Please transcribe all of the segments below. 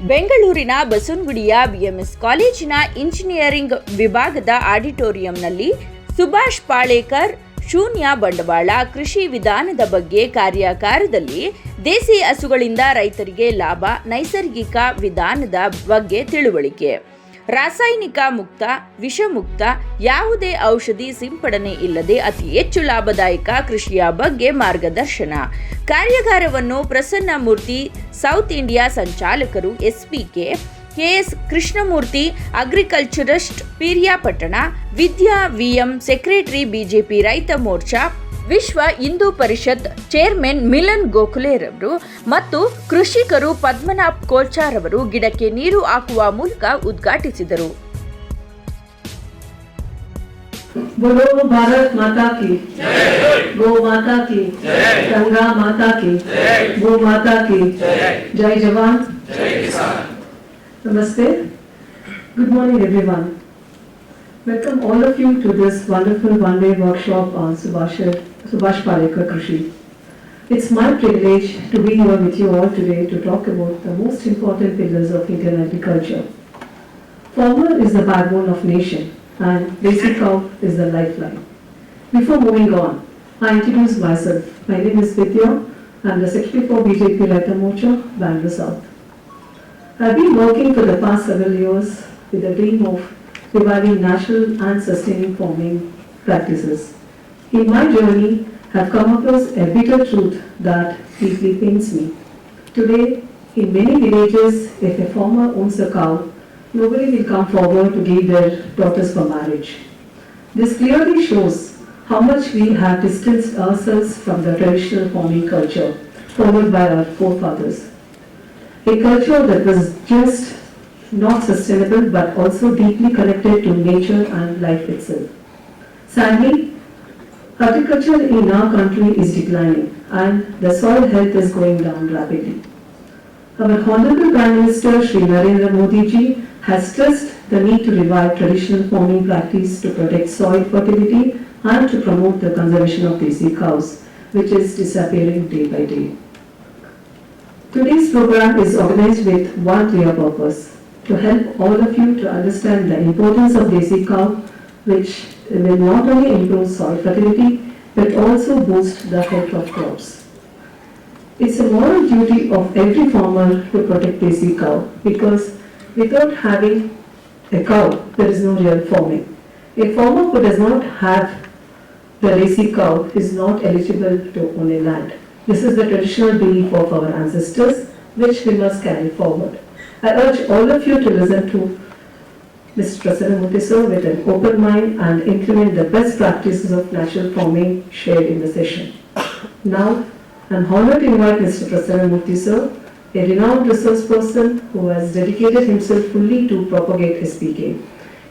ಬೆಂಗಳೂರಿನ ಬಸವನಗುಡಿಯ ಬಿಎಂಎಸ್ ಕಾಲೇಜಿನ ಇಂಜಿನಿಯರಿಂಗ್ ವಿಭಾಗದ ಆಡಿಟೋರಿಯಂನಲ್ಲಿ ಸುಭಾಷ್ ಪಾಳೇಕರ್, ಶೂನ್ಯ ಬಂಡವಾಳ ಕೃಷಿ ವಿಧಾನದ ಬಗ್ಗೆ ಕಾರ್ಯಾಗಾರದಲ್ಲಿ ದೇಸಿ ಹಸುಗಳಿಂದ ರೈತರಿಗೆ ಲಾಭ, ನೈಸರ್ಗಿಕ ವಿಧಾನದ ಬಗ್ಗೆ ತಿಳುವಳಿಕೆ. ರಾಸಾಯನಿಕ ಮುಕ್ತ, ವಿಷಮುಕ್ತ, ಯಾವುದೇ ಔಷಧಿ ಸಿಂಪಡಣೆ ಇಲ್ಲದೆ ಅತಿ ಹೆಚ್ಚು ಲಾಭದಾಯಕ ಕೃಷಿಯ ಬಗ್ಗೆ ಮಾರ್ಗದರ್ಶನ. ಕಾರ್ಯಾಗಾರವನ್ನು Prasanna Murthy, south India ಸಂಚಾಲಕರು SPK, KS Krishnamurthy, agriculturist, Piriyapatna, Vidya VM, secretary BJP ರೈತ ಮೋರ್ಚಾ ವಿಶ್ವ ಹಿಂದೂ ಪರಿಷತ್ ಚೇರ್ಮನ್ ಮಿಲನ್ ಗೋಖಲೆರವರು ಮತ್ತು ಕೃಷಿಕರು ಪದ್ಮನಾಭ್ ಕೋಲ್ಚಾರ್ ಅವರು ಗಿಡಕ್ಕೆ ನೀರು ಹಾಕುವ ಮೂಲಕ ಉದ್ಘಾಟಿಸಿದರು बोलो भारत माता की गो माता की गंगा माता की गो माता की जय जवान Namaste. Good morning, everyone. Welcome all of you to this wonderful one-day workshop on Subhash, Subhash Krishi. It's my privilege to be here with you all today to talk about the most important pillars of Indian agriculture. Farmer is the backbone of nation and basic is the lifeline. Before moving on, I introduce myself. My name is Vidya. I'm the Secretary for BJP Raita Morcha, Bangalore South. I've been working for the past several years with the dream of reviving natural and sustaining farming practices. In my journey, I've come across a bitter truth that deeply pains me. Today, in many villages, if a farmer owns a cow, nobody will come forward to give their daughters for marriage. This clearly shows how much we have distanced ourselves from the traditional farming culture followed by our forefathers. A culture that was just not sustainable but also deeply connected to nature and life itself. Sadly, agriculture in our country is declining and the soil health is going down rapidly. Our Honorable Prime Minister Shri Narendra Modi ji has stressed the need to revive traditional farming practice to protect soil fertility and to promote the conservation of desi cows, which is disappearing day by day. Today's program is organized with one clear purpose, to help all of you to understand the importance of desi cow, which will not only improve soil fertility, but also boost the health of crops. It's a moral duty of every farmer to protect desi cow, because without having a cow, there is no real farming. A farmer who does not have the desi cow is not eligible to own a land. This is the traditional belief of our ancestors, which we must carry forward. I urge all of you to listen to Mr. Prasanna Murthy sir with an open mind and implement the best practices of natural farming shared in the session. Now, I'm honored to invite Mr. Prasanna Murthy sir, a renowned resource person who has dedicated himself fully to propagate SPK.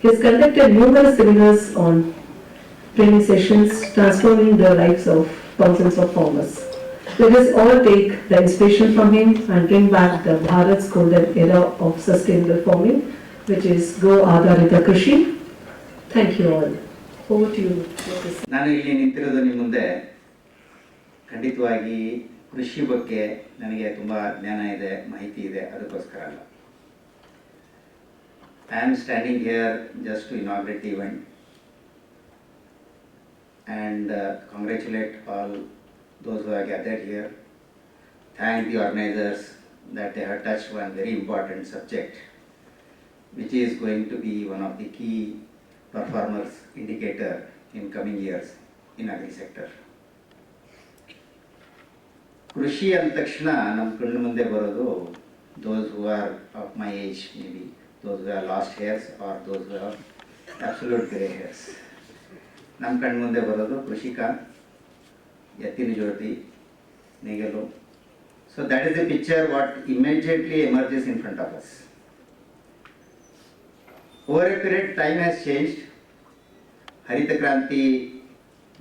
He has conducted numerous seminars on training sessions transforming the lives of thousands of farmers. Let us all take the inspiration from him and bring back the Bharat's golden era of sustainable farming, which is Go Adharita Krishi. Thank you all. Over to you. ನಾನು ಇಲ್ಲಿ ನಿಂತಿರೋದು ನಿಮ್ಮ ಮುಂದೆ ಖಂಡಿತವಾಗಿ ಕೃಷಿ ಬಗ್ಗೆ ನನಗೆ ತುಂಬ ಜ್ಞಾನ ಇದೆ ಮಾಹಿತಿ ಇದೆ ಅದಕ್ಕೋಸ್ಕರ ಅಲ್ಲ I am standing here just to inaugurate event uh, congratulate all those who have gathered here. Thank the organizers that they have touched one very important subject, which is going to be one of the key performance indicator in coming years in agri sector. ಕೃಷಿ ಅಂದ ತಕ್ಷಣ ನಮ್ಮ ಕಣ್ಣು ಮುಂದೆ ಬರೋದು those who are of my age maybe those who are lost hairs are those who are absolute grey hairs ನಮ್ಮ ಕಣ್ಣು ಮುಂದೆ ಬರೋದು ಕೃಷಿಕ Yati Nigalo. So that is the picture what immediately emerges in front of us. Over a period, time has changed. Harit Kranti,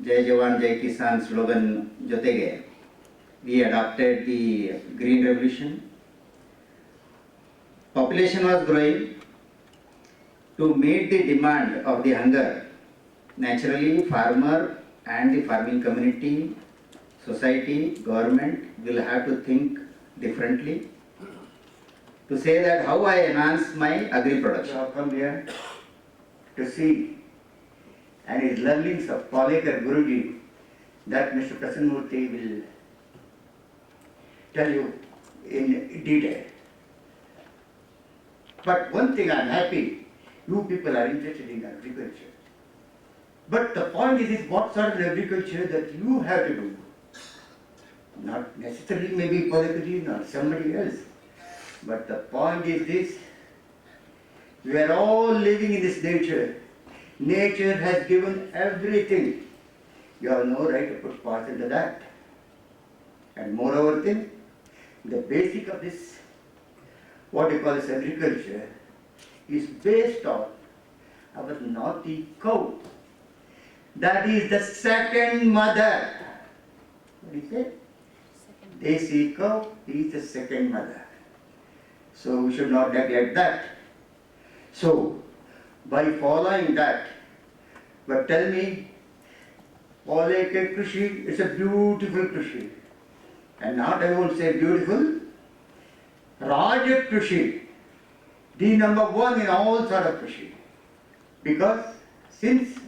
Jai Jawan, Jai Kisan slogan jotege. We adopted the Green Revolution. Population was growing. To meet the demand of the hunger, naturally farmer and the farming community, society, government will have to think differently to say that how I enhance my agri production. come here to see and his learnings of Palekar Guruji that Mr. Prasanmurthy will tell you in detail. But one thing I am happy, you people are interested in agriculture. But the point is, is what sort of agriculture that you have to do. Not necessarily maybe Palekar not somebody else. But the point is this, we are all living in this nature. Nature has given everything. You have no right to put part into that. And moreover thing, the basic of this, what you call this agriculture, is based on our naughty cow. That is the second mother. What is it? Desi cow is the second mother. So we should not neglect that. So, by following that, but tell me, Paleke Krishi is a beautiful Krishi. And not I won't say beautiful, Raja Krishi, the number one in all sort of Krishi. Because since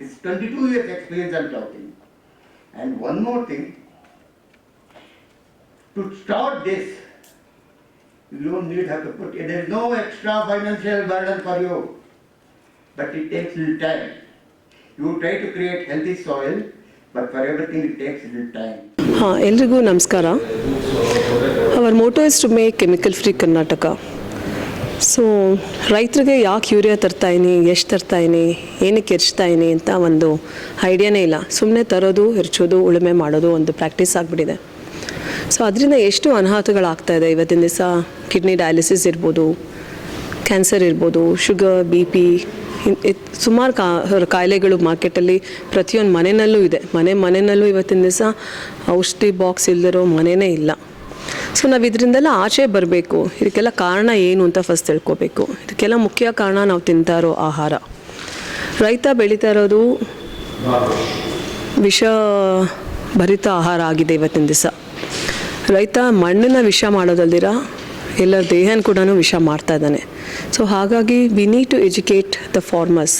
it's 22 years experience I'm talking. And one more thing, to start this, you don't need have to put, there is no extra financial burden for you. But it takes little time. You try to create healthy soil, but for everything it takes little time. ಹಾಂ ಎಲ್ರಿಗೂ ನಮಸ್ಕಾರ our motto is to make chemical free Karnataka so ರೈತರಿಗೆ ಯಾಕೆ urea ತರ್ತಾಯಿನಿ ಎಷ್ಟು ತರ್ತಾಯಿನಿ ಏನಕ್ಕೆ ಎರ್ಚ್ತಾಯಿನಿ ಅಂತ ಒಂದು ಐಡಿಯಾನೇ ಇಲ್ಲ. ಸುಮ್ಮನೆ ತರೋದು, ಹೆರ್ಚೋದು, ಉಳುಮೆ ಮಾಡೋದು ಒಂದು ಪ್ರಾಕ್ಟೀಸ್ ಆಗಿಬಿಟ್ಟಿದೆ. ಸೊ ಅದರಿಂದ ಎಷ್ಟು ಅನಾಹುತಗಳಾಗ್ತಾ ಇದೆ? ಇವತ್ತಿನ ದಿವಸ ಕಿಡ್ನಿ ಡಯಾಲಿಸಿಸ್ ಇರ್ಬೋದು, ಕ್ಯಾನ್ಸರ್ ಇರ್ಬೋದು, ಶುಗರ್, ಬಿ ಪಿ ಸುಮಾರು ಕಾ, ಕಾಯಿಲೆಗಳು ಮಾರ್ಕೆಟಲ್ಲಿ ಪ್ರತಿಯೊಂದು ಮನೆಯಲ್ಲೂ ಇದೆ. ಮನೆ ಮನೆಯಲ್ಲೂ ಇವತ್ತಿನ ದಿವಸ ಔಷಧಿ ಬಾಕ್ಸ್ ಇಲ್ಲದಿರೋ ಮನೆಯೇ ಇಲ್ಲ. ಸೊ ನಾವು ಇದರಿಂದೆಲ್ಲ ಆಚೆ ಬರಬೇಕು. ಇದಕ್ಕೆಲ್ಲ ಕಾರಣ ಏನು ಅಂತ ಫಸ್ಟ್ ತಿಳ್ಕೋಬೇಕು. ಇದಕ್ಕೆಲ್ಲ ಮುಖ್ಯ ಕಾರಣ ನಾವು ತಿಂತಾ ಇರೋ ಆಹಾರ. ರೈತ ಬೆಳೀತಾ ಇರೋದು ವಿಷ ಭರಿತ ಆಹಾರ ಆಗಿದೆ ಇವತ್ತಿನ ದಿವಸ. ರೈತ ಮಣ್ಣನ್ನು ವಿಷ ಮಾಡೋದಲ್ದಿರ? ಎಲ್ಲರ ದೇಹನ ಕೂಡ ವಿಷ ಮಾಡ್ತಾ ಇದ್ದಾನೆ. ಸೊ ಹಾಗಾಗಿ we need to educate the farmers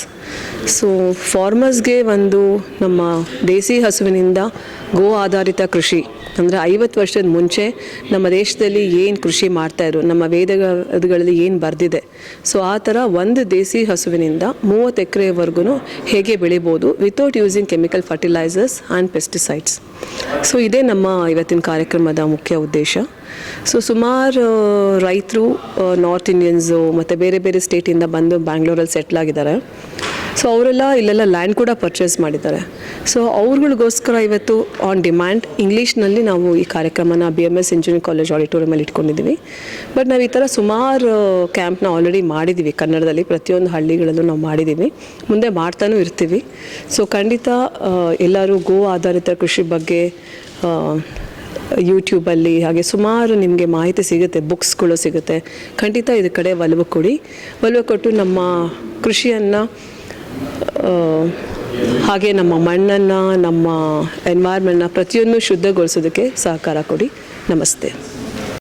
so ಫಾರ್ಮರ್ಸ್ಗೆ ಒಂದು ನಮ್ಮ ದೇಸಿ ಹಸುವಿನಿಂದ ಗೋ ಆಧಾರಿತ ಕೃಷಿ. ಅಂದರೆ ಐವತ್ತು ವರ್ಷದ ಮುಂಚೆ ನಮ್ಮ ದೇಶದಲ್ಲಿ ಏನು ಕೃಷಿ ಮಾಡ್ತಾಯಿದ್ರು ನಮ್ಮ ವೇದಗಳಲ್ಲಿ ಏನು ಬರೆದಿದೆ. ಸೊ ಆ ಥರ ಒಂದು ದೇಸಿ ಹಸುವಿನಿಂದ ಮೂವತ್ತು ಎಕರೆವರೆಗೂ ಹೇಗೆ ಬೆಳಿಬೋದು without using chemical fertilisers and pesticides so ಇದೇ ನಮ್ಮ ಇವತ್ತಿನ ಕಾರ್ಯಕ್ರಮದ ಮುಖ್ಯ ಉದ್ದೇಶ. ಸೊ ಸುಮಾರು ರೈತರು ನಾರ್ತ್ ಇಂಡಿಯನ್ಸು ಮತ್ತು ಬೇರೆ ಬೇರೆ ಸ್ಟೇಟಿಂದ ಬಂದು ಬ್ಯಾಂಗ್ಳೂರಲ್ಲಿ ಸೆಟ್ಲ್ ಆಗಿದ್ದಾರೆ. ಸೊ ಅವರೆಲ್ಲ ಇಲ್ಲೆಲ್ಲ ಲ್ಯಾಂಡ್ ಕೂಡ ಪರ್ಚೇಸ್ ಮಾಡಿದ್ದಾರೆ. ಸೊ ಅವ್ರಗಳಿಗೋಸ್ಕರ ಇವತ್ತು ಆನ್ ಡಿಮ್ಯಾಂಡ್ ಇಂಗ್ಲೀಷ್ನಲ್ಲಿ ನಾವು ಈ ಕಾರ್ಯಕ್ರಮನ B M S engineering college ಆಡಿಟೋರಿಯಮಲ್ಲಿ ಇಟ್ಕೊಂಡಿದ್ದೀವಿ. ಬಟ್ ನಾವು ಈ ಥರ ಸುಮಾರು ಕ್ಯಾಂಪ್ನ ಆಲ್ರೆಡಿ ಮಾಡಿದ್ದೀವಿ. ಕನ್ನಡದಲ್ಲಿ ಪ್ರತಿಯೊಂದು ಹಳ್ಳಿಗಳಲ್ಲೂ ನಾವು ಮಾಡಿದ್ದೀವಿ. ಮುಂದೆ ಮಾಡ್ತಾನೂ ಇರ್ತೀವಿ. ಸೊ ಖಂಡಿತ ಎಲ್ಲರೂ ಗೋ ಆಧಾರಿತ ಕೃಷಿ ಬಗ್ಗೆ ಯೂಟ್ಯೂಬಲ್ಲಿ ಹಾಗೆ ಸುಮಾರು ನಿಮಗೆ ಮಾಹಿತಿ ಸಿಗುತ್ತೆ ಬುಕ್ಸ್ಗಳು ಸಿಗುತ್ತೆ. ಖಂಡಿತ ಇದ್ರ ಕಡೆ ಒಲವು ಕೊಡಿ. ಒಲವು ಕೊಟ್ಟು ನಮ್ಮ ಕೃಷಿಯನ್ನು ಹಾಗೆ ನಮ್ಮ ಮಣ್ಣನ್ನು, ನಮ್ಮ ಎನ್ವೈರ್ಮೆಂಟ್ನ ಪ್ರತಿಯೊಂದು ಶುದ್ಧಗೊಳಿಸೋದಕ್ಕೆ ಸಹಕಾರ ಕೊಡಿ. ನಮಸ್ತೆ.